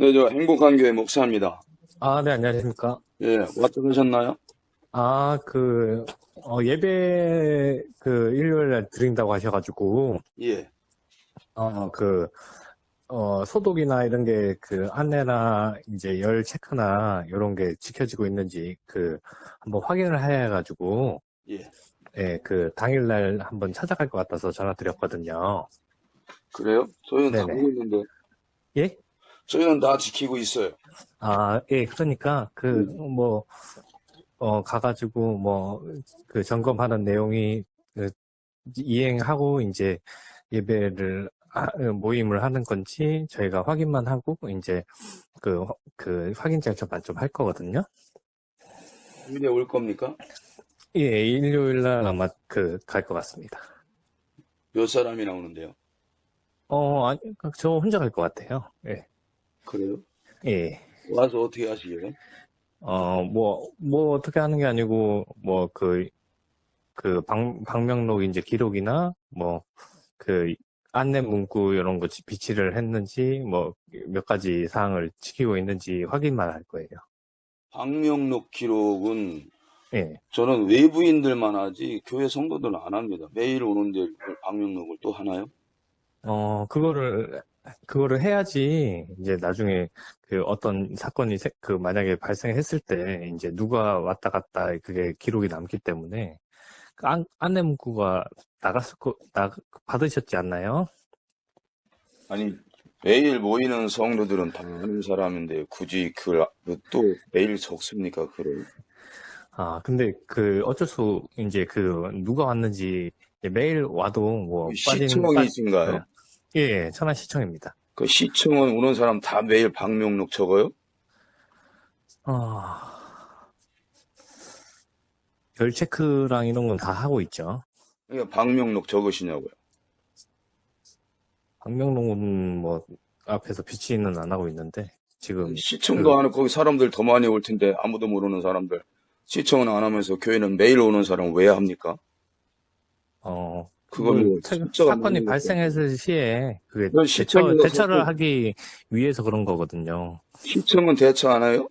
네, 저 행복한 교회 목사입니다. 아, 네, 안녕하십니까. 예, 왔다 가셨나요? 아, 그, 어, 예배, 그, 일요일 날 드린다고 하셔가지고, 예. 어, 그, 어, 소독이나 이런 게, 그, 안내나, 이제 열 체크나, 이런 게 지켜지고 있는지, 그, 한번 확인을 해가지고, 예. 예, 그, 당일날 한번 찾아갈 것 같아서 전화 드렸거든요. 그래요? 저희는 다 네네. 보고 있는데, 예? 저희는 다 지키고 있어요. 아, 예, 그러니까, 그, 뭐, 어, 가가지고, 뭐, 그 점검하는 내용이, 그, 이행하고, 이제, 예배를, 하- 모임을 하는 건지, 저희가 확인만 하고, 이제, 그, 그, 확인 절차만 좀 할 거거든요. 주일에 올 겁니까? 예, 일요일 날 아마 그, 갈 것 같습니다. 몇 사람이 나오는데요? 어, 아니, 저 혼자 갈 것 같아요. 예, 그래요? 예. 와서 어떻게 하시게요? 어, 뭐, 뭐, 어떻게 하는 게 아니고, 뭐, 그, 그, 방, 방명록 이제 기록이나, 뭐, 그, 안내 문구 이런 거 지- 비치를 했는지, 뭐, 몇 가지 사항을 지키고 있는지 확인만 할 거예요. 방명록 기록은 예. 저는 외부인들만 하지 교회 성도들은 안 합니다. 매일 오는데 방명록을 또 하나요? 어, 그거를, 그거를 해야지, 이제 나중에 그 어떤 사건이, 세- 그 만약에 발생했을 때, 이제 누가 왔다 갔다 그게 기록이 남기 때문에, 그 안, 안내 문구가 나갔을 거, 나, 받으셨지 않나요? 아니, 매일 모이는 성도들은 다 아는 사람인데 굳이 그걸 또 매일 적습니까? 그걸. 아, 근데 그 어쩔 수, 이제 그 누가 왔는지 매일 와도 뭐 빠지는, 빠- 시청이신가요? 예, 예, 천안시청입니다. 그 시청은 오는 사람 다 매일 방명록 적어요? 아, 별 체크랑 이런 건 다 하고 있죠. 그러니까 방명록 적으시냐고요. 박명록은 뭐 앞에서 비치는 안 하고 있는데 지금 시청도 안 하고 거기 사람들 더 많이 올 텐데 아무도 모르는 사람들. 시청은 안 하면서 교회는 매일 오는 사람 왜 합니까? 어 그걸 뭐 사- 숫자가 사건이 발생했을 시에 그게 대처, 대처를 또- 하기 위해서 그런 거거든요. 시청은 대처 안 해요?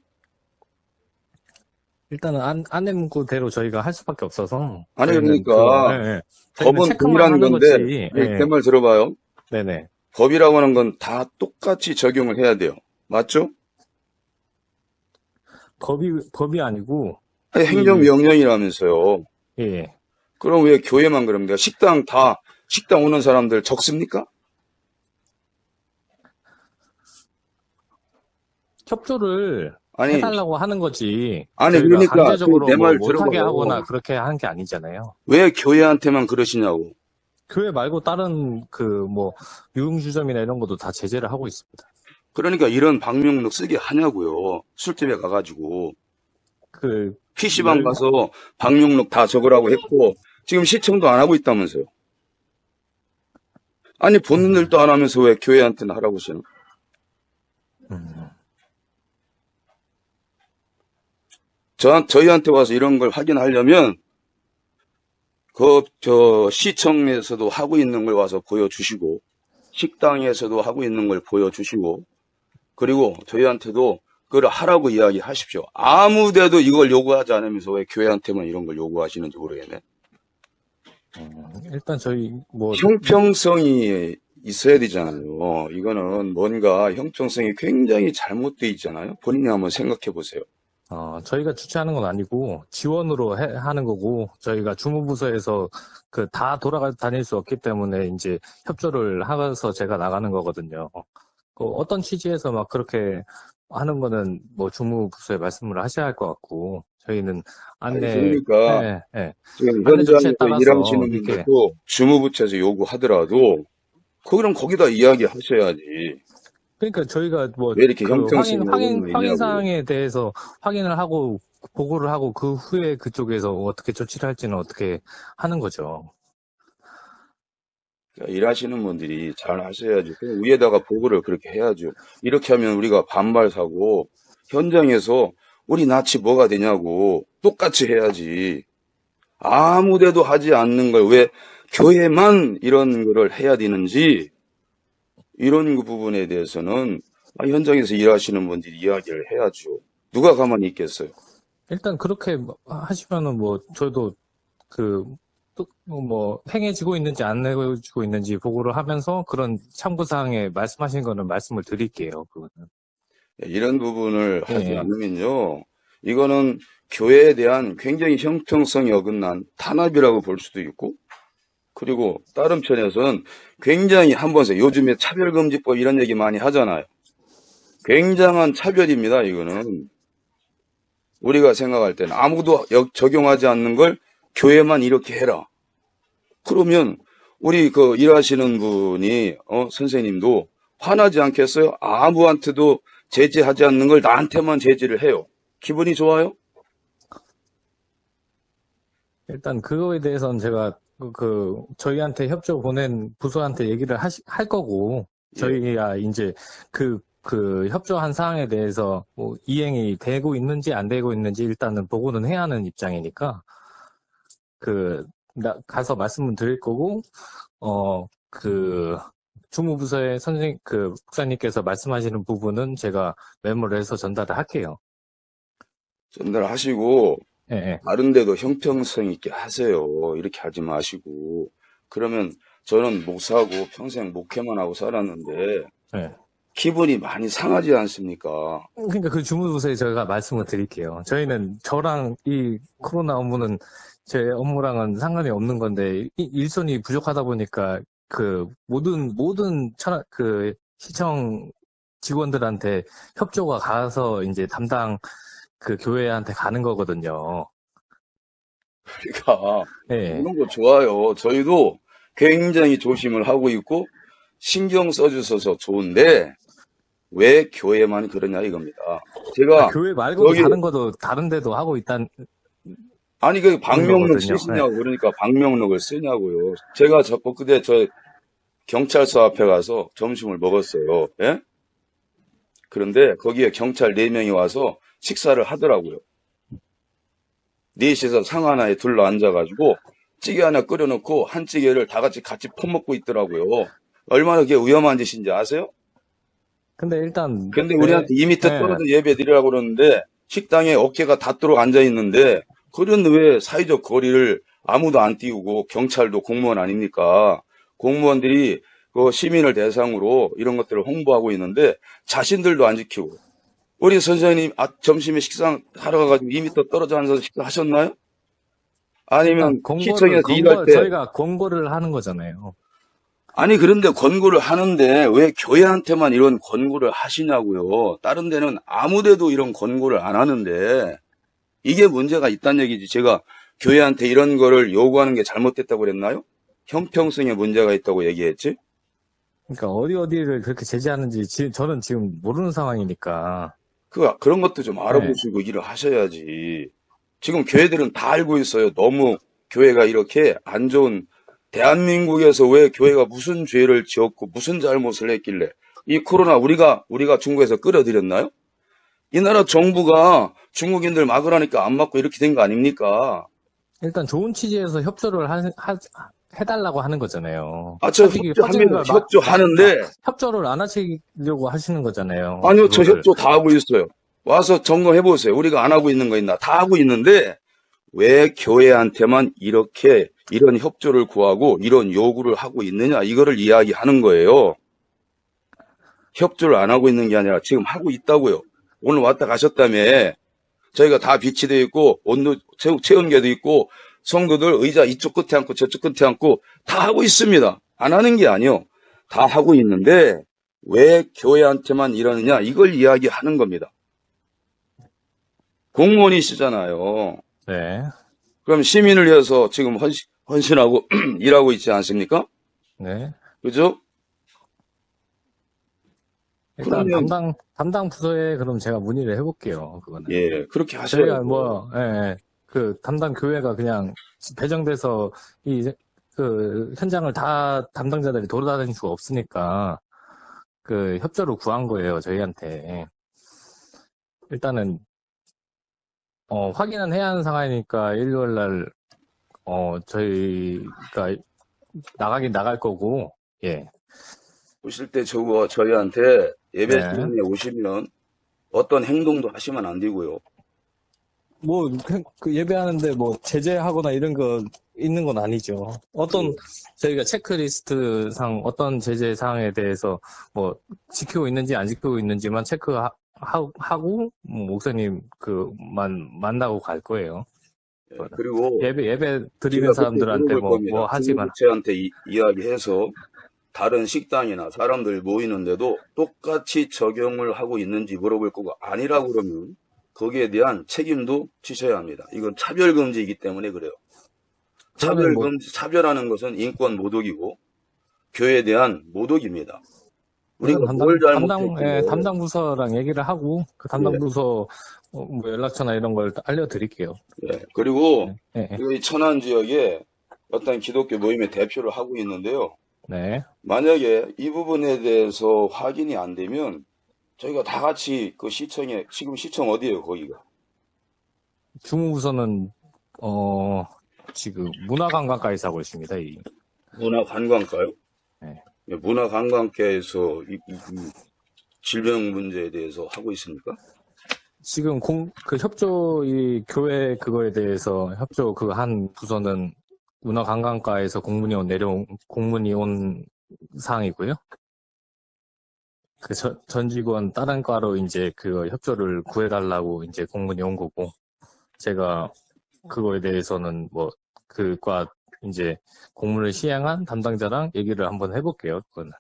일단은 안, 안내 문구대로 저희가 할 수밖에 없어서. 아니, 그러니까 그거, 예, 예. 저희는 법은 체크만 동일한 하는 건데 거지. 예. 내말 들어봐요. 네네. 법이라고 하는 건 다 똑같이 적용을 해야 돼요. 맞죠? 법이, 법이 아니고, 아니, 행정명령이라면서요. 예. 그럼 왜 교회만 그럽니까? 식당 다 식당 오는 사람들 적습니까? 협조를 아니 해달라고 하는 거지. 아니, 그러니까 그내말 뭐 못하게 들어봐요. 하거나 그렇게 한게 아니잖아요. 왜 교회한테만 그러시냐고. 교회 말고 다른 그 뭐 유흥주점이나 이런 것도 다 제재를 하고 있습니다. 그러니까 이런 방명록 쓰게 하냐고요. 술집에 가가지고 그 PC방 네. 가서 방명록 다 적으라고 했고 지금 시청도 안 하고 있다면서요. 아니 본인들도 안 하면서 왜 교회한테는 하라고 하시는? 음, 저 저희한테 와서 이런 걸 확인하려면 그 저 시청에서도 하고 있는 걸 와서 보여주시고 식당에서도 하고 있는 걸 보여주시고 그리고 저희한테도 그걸 하라고 이야기하십시오. 아무데도 이걸 요구하지 않으면서 왜 교회한테만 이런 걸 요구하시는지 모르겠네. 음, 일단 저희 뭐 형평성이 있어야 되잖아요. 이거는 뭔가 형평성이 굉장히 잘못돼 있잖아요. 본인이 한번 생각해 보세요. 어, 저희가 주최하는 건 아니고 지원으로 해- 하는 거고 저희가 주무부서에서 그 다 돌아가 다닐 수 없기 때문에 이제 협조를 하면서 제가 나가는 거거든요. 그 어떤 취지에서 막 그렇게 하는 거는 뭐 주무부서에 말씀을 하셔야 할 것 같고 저희는 아니, 안내 그러니까 예, 예. 지금 안내 조치에 현장에서 따라서 일하시는 이렇게- 분들도 주무부처에서 요구하더라도 거기는 거기다 이야기하셔야지. 그러니까 저희가 뭐 왜 이렇게 그 형평성이 확인, 확인, 없는 확인 거냐고. 사항에 대해서 확인을 하고 보고를 하고 그 후에 그쪽에서 어떻게 조치를 할지는 어떻게 하는 거죠. 그러니까 일하시는 분들이 잘 하셔야지. 그냥 위에다가 보고를 그렇게 해야죠. 이렇게 하면 우리가 반발 사고 현장에서 우리 낯이 뭐가 되냐고 똑같이 해야지. 아무데도 하지 않는 걸 왜 교회만 이런 거를 해야 되는지 이런 그 부분에 대해서는 아, 현장에서 일하시는 분들이 이야기를 해야죠. 누가 가만히 있겠어요? 일단 그렇게 뭐 하시면은 뭐 저도 그또뭐 행해지고 있는지 안 행해지고 있는지 보고를 하면서 그런 참고사항에 말씀하신 거는 말씀을 드릴게요. 그거는. 예, 이런 부분을 하지 예. 않으면요. 이거는 교회에 대한 굉장히 형평성이 어긋난 탄압이라고 볼 수도 있고, 그리고 다른 편에서는 굉장히 한번 서 요즘에 차별금지법 이런 얘기 많이 하잖아요. 굉장한 차별입니다, 이거는. 우리가 생각할 때는 아무도 역- 적용하지 않는 걸 교회만 이렇게 해라. 그러면 우리 그 일하시는 분이, 어, 선생님도 화나지 않겠어요? 아무한테도 제지하지 않는 걸 나한테만 제지를 해요. 기분이 좋아요? 일단 그거에 대해서는 제가 그, 그 저희한테 협조 보낸 부서한테 얘기를 하시, 할 거고 예. 저희가 이제 그, 그 협조한 사항에 대해서 뭐 이행이 되고 있는지 안 되고 있는지 일단은 보고는 해야 하는 입장이니까 그 나- 가서 말씀을 드릴 거고 어 그 주무부서의 선생 그 목사님께서 말씀하시는 부분은 제가 메모를 해서 전달을 할게요. 전달하시고 예, 예. 다른 데도 형평성 있게 하세요. 이렇게 하지 마시고. 그러면 저는 목사하고 평생 목회만 하고 살았는데 예. 기분이 많이 상하지 않습니까? 그러니까 그 주무부서에 제가 말씀을 드릴게요. 저희는 저랑 이 코로나 업무는 제 업무랑은 상관이 없는 건데 이- 일손이 부족하다 보니까 그 모든 모든 천- 그 시청 직원들한테 협조가 가서 이제 담당 그 교회한테 가는 거거든요. 그러니까 예. 이런 거 좋아요. 저희도 굉장히 조심을 하고 있고 신경 써주셔서 좋은데 왜 교회만 그러냐 이겁니다. 제가 교회 말고 도 여기- 다른 것도 다른 데도 하고 있단 아니 그. 네. 쓰시냐고 그러니까 방명록을 쓰냐고요. 제가 저 그때 저 경찰서 앞에 가서 점심을 먹었어요. 예? 그런데 거기에 경찰 4명이 와서 식사를 하더라고요. 넷이서 상 하나에 둘러 앉아가지고 찌개 하나 끓여놓고 한 찌개를 다 같이 같이 퍼먹고 있더라고요. 얼마나 그게 위험한 짓인지 아세요? 근데 일단 근데 네, 우리한테 2미터 네. 떨어져 예배 드리라고 그러는데 식당에 어깨가 닿도록 앉아 있는데 그런 왜 사회적 거리를 아무도 안 띄우고 경찰도 공무원 아닙니까? 공무원들이 그 시민을 대상으로 이런 것들을 홍보하고 있는데 자신들도 안 지키고 우리 선생님 아, 점심에 식사 하러 가가지고 2미터 떨어져 앉아서 식사하셨나요? 아니면 공고를 시청에서 공고- 일할 때 저희가 공고를 하는 거잖아요. 아니, 그런데 권고를 하는데 왜 교회한테만 이런 권고를 하시냐고요. 다른 데는 아무 데도 이런 권고를 안 하는데 이게 문제가 있다는 얘기지. 제가 교회한테 이런 거를 요구하는 게 잘못됐다고 그랬나요? 형평성에 문제가 있다고 얘기했지? 그러니까 어디 어디를 그렇게 제재하는지 지- 저는 지금 모르는 상황이니까. 그, 그런 것도 좀 알아보시고 일을 하셔야지. 지금 교회들은 다 알고 있어요. 너무 교회가 이렇게 안 좋은, 대한민국에서 왜 교회가 무슨 죄를 지었고 무슨 잘못을 했길래 이 코로나 우리가, 우리가 중국에서 끌어들였나요? 이 나라 정부가 중국인들 막으라니까 안 막고 이렇게 된 거 아닙니까? 일단 좋은 취지에서 협조를 하, 하- 해달라고 하는 거잖아요. 아, 저 협조합니다. 협조하는데, 협조를 안 하시려고 하시는 거잖아요. 아니요, 저 그거를. 협조 다 하고 있어요. 와서 점검해 보세요. 우리가 안 하고 있는 거 있나? 다 하고 있는데 왜 교회한테만 이렇게 이런 협조를 구하고 이런 요구를 하고 있느냐? 이거를 이야기하는 거예요. 협조를 안 하고 있는 게 아니라 지금 하고 있다고요. 오늘 왔다 가셨다며. 저희가 다 비치되어 있고 온도 체- 체온계도 있고 성도들 의자 이쪽 끝에 앉고 저쪽 끝에 앉고 다 하고 있습니다. 안 하는 게 아니요. 다 하고 있는데 왜 교회한테만 이러느냐? 이걸 이야기하는 겁니다. 공무원이시잖아요. 네. 그럼 시민을 위해서 지금 헌신, 헌신하고 일하고 있지 않습니까? 네. 그죠? 일단 그러면- 담당 담당 부서에 그럼 제가 문의를 해볼게요. 그거는. 예, 그렇게 하셔야 저희가. 뭐, 예, 예. 그 담당 교회가 그냥 배정돼서 이 그 현장을 다 담당자들이 돌아다닐 수가 없으니까 그 협조를 구한 거예요 저희한테. 일단은 어, 확인은 해야 하는 상황이니까 일요일 날 어, 저희가 나가긴 나갈 거고 예. 오실 때 저거 저희한테 예배 네. 시간에 오시면 어떤 행동도 하시면 안 되고요. 뭐, 그- 그 예배하는데 뭐, 제재하거나 이런 거 있는 건 아니죠. 어떤, 저희가 체크리스트 상, 어떤 제재 사항에 대해서 뭐, 지키고 있는지 안 지키고 있는지만 체크하고, 뭐 목사님 그만 만나고 갈 거예요. 예, 그리고 예배, 예배 드리는 사람들한테 뭐. 뭐 하지만. 이, 이야기해서 다른 식당이나 사람들 모이는데도 똑같이 적용을 하고 있는지 물어볼 거고 아니라고 그러면 거기에 대한 책임도 지셔야 합니다. 이건 차별금지이기 때문에 그래요. 그러면 뭐- 차별금지, 차별하는 것은 인권 모독이고 교회에 대한 모독입니다. 우리가 담당, 뭘 담당, 예, 담당 부서랑 얘기를 하고, 그 담당 예. 부서 어, 뭐 연락처나 이런 걸 알려드릴게요. 예, 그리고 예, 예. 이 천안 지역에 어떤 기독교 모임의 대표를 하고 있는데요. 네. 만약에 이 부분에 대해서 확인이 안 되면 저희가 다 같이 그 시청에 지금 시청 어디예요 거기가 주무부서는, 어, 지금 문화관광가에서 하고 있습니다. 이. 문화관광가요? 네. 예, 문화관광계에서 이, 이- 이 질병 문제에 대해서 하고 있습니까? 지금 공, 그 협조, 이 교회 그거에 대해서 협조 그 한 부서는 문화관광가에서 공문이 온, 내려온, 공문이 온 사항이고요. 그 전, 전 직원 다른 과로 이제 그 협조를 구해달라고 이제 공문이 온 거고, 제가 그거에 대해서는 뭐, 그 과 이제 공문을 시행한 담당자랑 얘기를 한번 해볼게요, 그거는.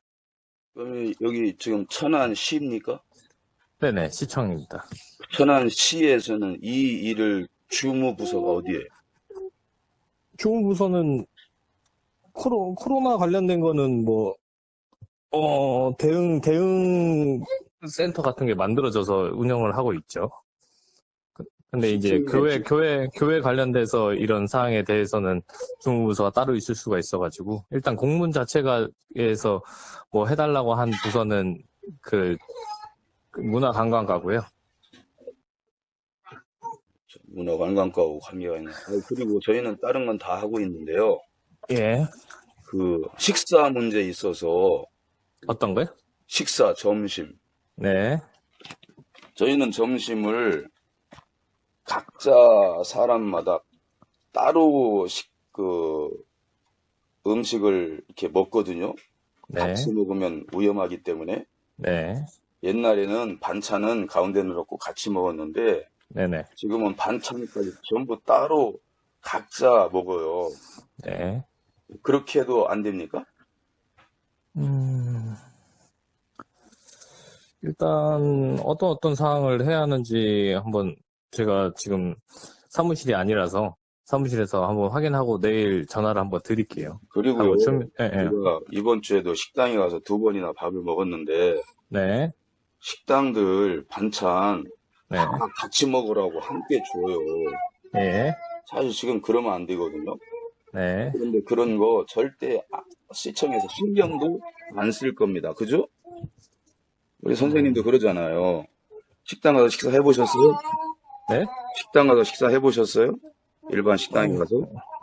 그러면 여기 지금 천안 시입니까? 네네, 시청입니다. 천안 시에서는 이 일을 주무부서가 어디예요? 주무부서는 코로, 코로나 관련된 거는 뭐, 어, 대응, 대응 센터 같은 게 만들어져서 운영을 하고 있죠. 그- 근데 이제 교회, 지- 교회, 교회 관련돼서 이런 사항에 대해서는 주무부서가 따로 있을 수가 있어가지고, 일단 공문 자체가에서 뭐 해달라고 한 부서는 그, 그 문화관광가고요. 문화관광과하고 관계가 있는. 아, 그리고 저희는 다른 건 다 하고 있는데요. 예. 그 식사 문제에 있어서 어떤 거요? 식사 점심 네. 저희는 점심을 각자 사람마다 따로 식, 그, 음식을 이렇게 먹거든요. 네. 같이 먹으면 위험하기 때문에. 네. 옛날에는 반찬은 가운데 넣고 같이 먹었는데, 네네. 지금은 반찬까지 전부 따로 각자 먹어요. 네. 그렇게 해도 안 됩니까? 음, 일단 어떤 어떤 사항을 해야 하는지 한번 제가 지금 사무실이 아니라서 사무실에서 한번 확인하고 내일 전화를 한번 드릴게요. 그리고요, 하고 좀, 예, 예. 이번 주에도 식당에 가서 두 번이나 밥을 먹었는데, 네, 식당들 반찬 네, 다 같이 먹으라고 함께 줘요. 예, 사실 지금 그러면 안 되거든요. 네, 그런데 그런 거 절대 아- 시청에서 신경도 안 쓸 겁니다. 그죠? 우리 선생님도 그러잖아요. 식당 가서 식사 해보셨어요? 네. 식당 가서 식사 해보셨어요? 일반 식당에 가서?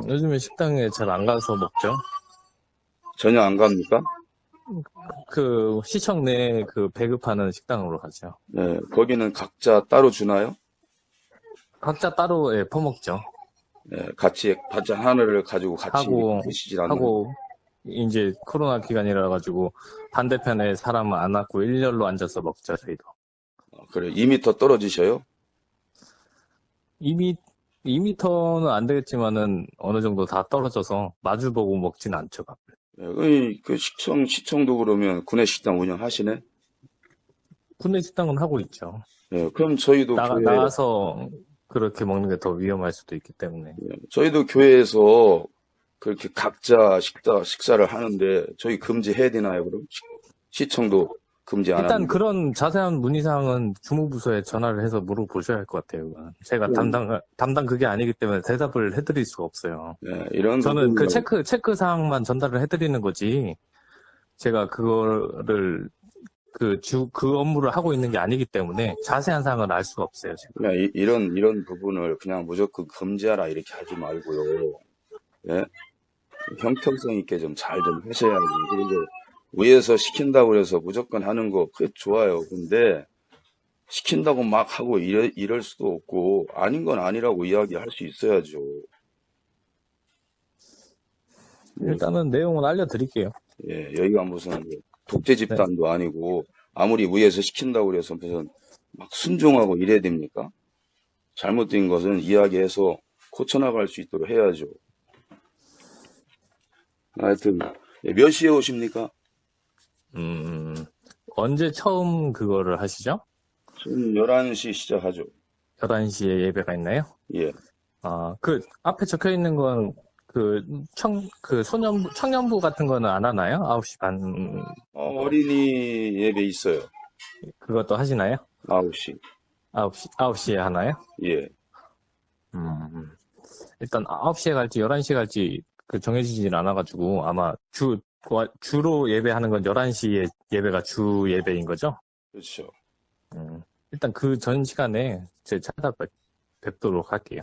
요즘에 식당에 잘 안 가서 먹죠. 전혀 안 갑니까? 그 시청 내에 그 배급하는 식당으로 가죠. 네, 거기는 각자 따로 주나요? 각자 따로 예, 퍼먹죠. 네, 같이 반찬 하나를 가지고 같이 하고, 드시질 않나요? 하고 이제 코로나 기간이라 가지고 반대편에 사람 안 왔고 일렬로 앉아서 먹죠 저희도. 어, 그래, 2미터 떨어지셔요? 2미, 2미터는 안 되겠지만은 어느 정도 다 떨어져서 마주보고 먹진 않죠. 밥을. 네, 그, 그 시청, 시청도 그러면 구내식당 운영하시네? 군내 식당은 하고 있죠. 네, 그럼 저희도 나가, 교회, 나가서 그렇게 먹는 게 더 위험할 수도 있기 때문에. 저희도 교회에서 그렇게 각자 식사, 식사를 하는데 저희 금지해야 되나요, 그럼? 시, 청도 금지 안 일단. 그런 자세한 문의사항은 주무부서에 전화를 해서 물어보셔야 할 것 같아요. 그건. 제가 음. 담당, 담당 그게 아니기 때문에 대답을 해드릴 수가 없어요. 네, 이런 저는 그 체크, 체크 사항만 전달을 해드리는 거지, 제가 그거를, 그 주, 그 업무를 하고 있는 게 아니기 때문에 자세한 사항을 알 수가 없어요, 지금. 그냥 이, 이런, 이런 부분을 그냥 무조건 금지하라 이렇게 하지 말고요. 예? 형평성 있게 좀 잘좀 하셔야지. 위에서 시킨다고 해서 무조건 하는 거, 그게 좋아요. 근데, 시킨다고 막 하고 이래, 이럴 수도 없고, 아닌 건 아니라고 이야기할 수 있어야죠. 일단은 내용은 알려드릴게요. 예, 여기가 무슨 뭐 독재 집단도 아니고, 아무리 위에서 시킨다고 그래서 무슨 막 순종하고 이래야 됩니까? 잘못된 것은 이야기해서 고쳐나갈 수 있도록 해야죠. 하여튼, 예, 몇 시에 오십니까? 음, 언제 처음 그거를 하시죠? 지금 11시 시작하죠. 11시에 예배가 있나요? 예. 아, 그 앞에 적혀 있는 건 그 청, 그 소년부, 청년부 같은 거는 안 하나요? 9시 반, 어, 어린이 예배 있어요. 그것도 하시나요? 9시. 9시, 9시에 하나요? 예. 음, 일단 9시에 갈지 11시에 갈지 그 정해지진 않아가지고 아마 주, 와- 주로 예배하는 건 11시에 예배가 주 예배인 거죠? 그렇죠. 음, 일단 그 전 시간에 제 찾아뵙도록 할게요.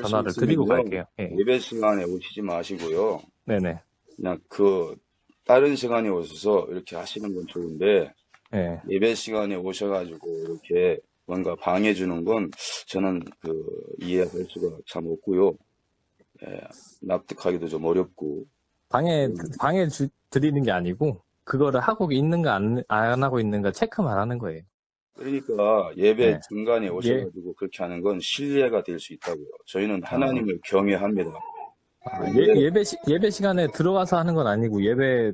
전화를 드리고 갈게요. 예. 예배 시간에 오시지 마시고요. 네네. 그냥 그, 다른 시간에 오셔서 이렇게 하시는 건 좋은데, 예. 예배 시간에 오셔가지고 이렇게 뭔가 방해 주는 건 저는 그 이해할 수가 참 없고요. 예, 납득하기도 좀 어렵고. 방에, 음. 방에 주- 드리는 게 아니고, 그거를 하고 있는가 안, 안 하고 있는가 체크만 하는 거예요. 그러니까 예배 네. 중간에 오셔가지고 그렇게 하는 건 신뢰가 될 수 있다고요. 저희는 하나님을 경외합니다. 아, 예, 예배, 시, 예배 시간에 들어가서 하는 건 아니고, 예배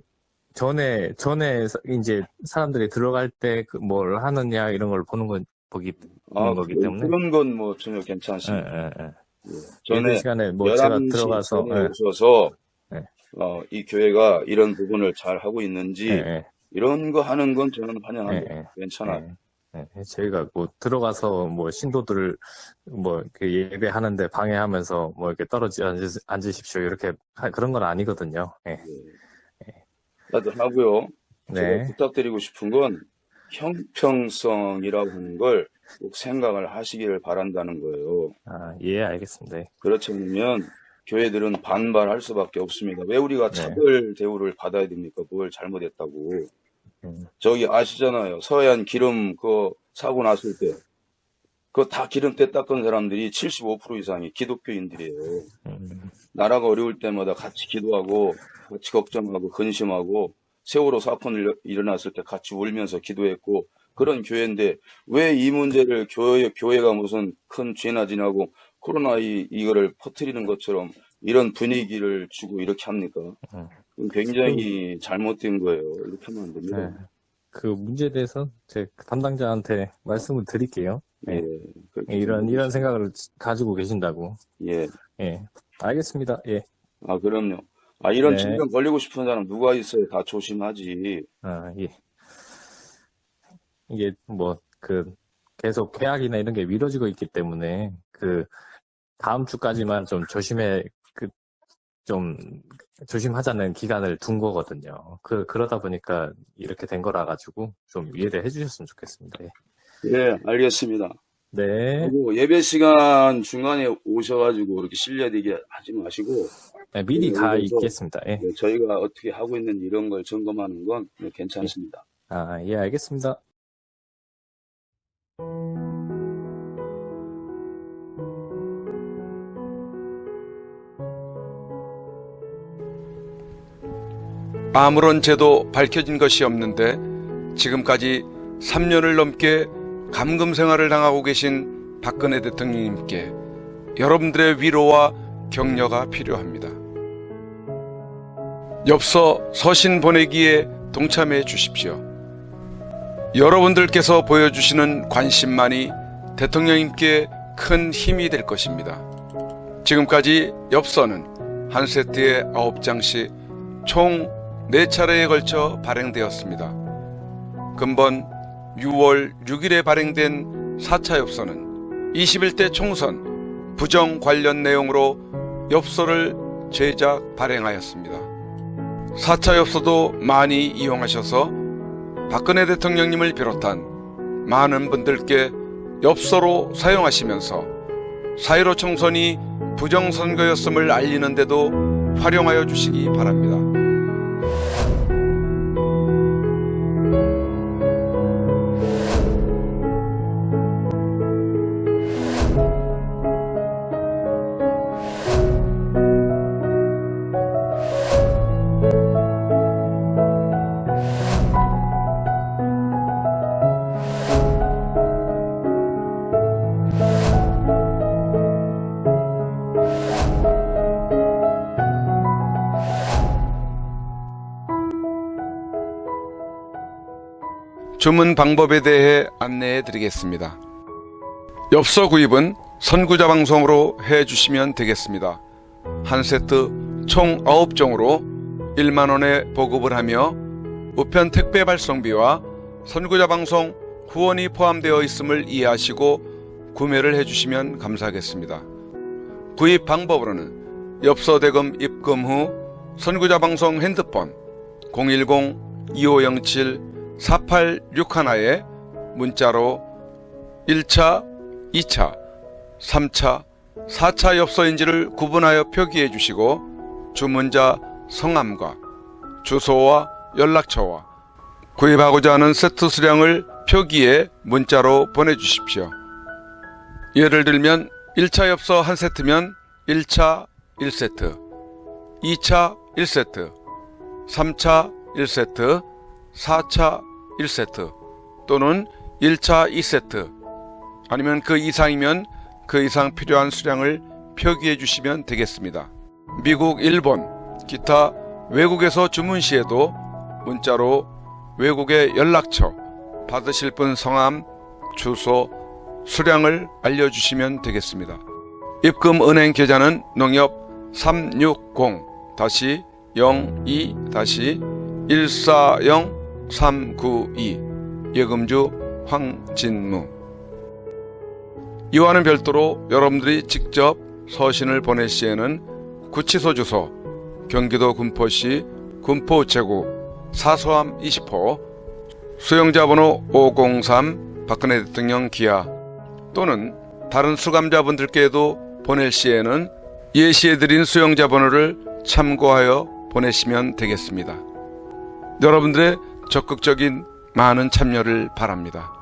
전에, 전에 서- 이제 사람들이 들어갈 때그뭘 하느냐, 이런 걸 보는 건, 보기, 아, 거기 그- 때문에. 그런 건 뭐 전혀 예, 괜찮습니다. 예, 예. 예배 전에 시간에 뭐 제가 11시 들어가서, 예, 오셔서 네. 어, 이 교회가 이런 부분을 잘 하고 있는지 예, 예, 이런 거 하는 건 저는 예, 환영합니다. 예. 괜찮아요. 예, 예, 저희가 뭐 들어가서 뭐 신도들을 뭐그 예배하는데 방해하면서 뭐 이렇게 떨어지 앉으, 앉으십시오 이렇게 하- 그런 건 아니거든요. 예. 나도 하고요. 제가 네. 부탁드리고 싶은 건 형평성이라고 하는 걸 꼭 생각을 하시기를 바란다는 거예요. 아, 예, 알겠습니다. 예. 그렇지 않으면 교회들은 반발할 수밖에 없습니다. 왜 우리가 네. 차별 대우를 받아야 됩니까? 뭘 잘못했다고. 음, 저기 아시잖아요. 서해안 기름 그 사고 났을 때. 그거 다 기름때 닦은 사람들이 75% 이상이 기독교인들이에요. 음, 나라가 어려울 때마다 같이 기도하고, 같이 걱정하고, 근심하고, 세월호 사건 일- 일어났을 때 같이 울면서 기도했고, 그런 교회인데, 왜 이 문제를 교회, 교회가 무슨 큰 죄나 지나고, 코로나 이, 이거를 퍼뜨리는 것처럼 이런 분위기를 주고 이렇게 합니까? 음. 그건 굉장히 잘못된 거예요. 이렇게 하면 안 됩니다. 네. 그 문제에 대해서 제 담당자한테 말씀을 드릴게요. 예, 네. 그렇게 이런 이런 생각을 가지고 계신다고. 예. 예, 알겠습니다. 예, 아, 그럼요. 아, 이런 네. 질병 걸리고 싶은 사람 누가 있어요? 다 조심하지. 아, 예. 이게 뭐 그 계속 계약이나 이런 게 미뤄지고 있기 때문에 그 다음 주까지만 좀 조심해 그 좀 조심하자는 기간을 둔 거거든요. 그 그러다 보니까 이렇게 된 거라 가지고 좀 이해를 해주셨으면 좋겠습니다. 예. 예, 알겠습니다. 네, 예배 시간 중간에 오셔가지고 이렇게 실례되게 하지 마시고, 네, 미리 가 그래서- 있겠습니다. 예. 네, 저희가 어떻게 하고 있는 이런 걸 점검하는 건 네, 괜찮습니다. 아, 예, 알겠습니다. 아무런 죄도 밝혀진 것이 없는데 지금까지 3년을 넘게 감금 생활을 당하고 계신 박근혜 대통령님께 여러분들의 위로와 격려가 필요합니다. 엽서 서신 보내기에 동참해 주십시오. 여러분들께서 보여주시는 관심만이 대통령님께 큰 힘이 될 것입니다. 지금까지 엽서는 한 세트에 9장씩 총 4차례에 걸쳐 발행되었습니다. 근본 6월 6일에 발행된 4차 엽서는 21대 총선 부정 관련 내용으로 엽서를 제작 발행하였습니다. 4차 엽서도 많이 이용하셔서 박근혜 대통령님을 비롯한 많은 분들께 엽서로 사용하시면서 4.15 총선이 부정선거였음을 알리는데도 활용하여 주시기 바랍니다. 주문 방법에 대해 안내해 드리겠습니다. 엽서 구입은 선구자 방송으로 해 주시면 되겠습니다. 한 세트 총 9종으로 1만원에 보급을 하며 우편 택배 발송비와 선구자 방송 후원이 포함되어 있음을 이해하시고 구매를 해주시면 감사하겠습니다. 구입 방법으로는 엽서 대금 입금 후 선구자 방송 핸드폰 010-2507-4861에 문자로 1차, 2차, 3차, 4차 엽서인지를 구분하여 표기해 주시고 주문자 성함과 주소와 연락처와 구입하고자 하는 세트 수량을 표기에 문자로 보내주십시오. 예를 들면 1차 엽서 한 세트면 1차 1세트, 2차 1세트, 3차 1세트, 4차 1세트 또는 1차 2세트 아니면 그 이상이면 그 이상 필요한 수량을 표기해 주시면 되겠습니다. 미국, 일본, 기타 외국에서 주문 시에도 문자로 외국의 연락처, 받으실 분 성함, 주소, 수량을 알려주시면 되겠습니다. 입금 은행 계좌는 농협 360-02-140-392 예금주 황진무 이와는 별도로 여러분들이 직접 서신을 보낼 시에는 구치소 주소 경기도 군포시 군포우체국 사소함 20호 수용자 번호 503 박근혜 대통령 기아 또는 다른 수감자분들께도 보낼 시에는 예시해드린 수용자 번호를 참고하여 보내시면 되겠습니다. 여러분들의 적극적인 많은 참여를 바랍니다.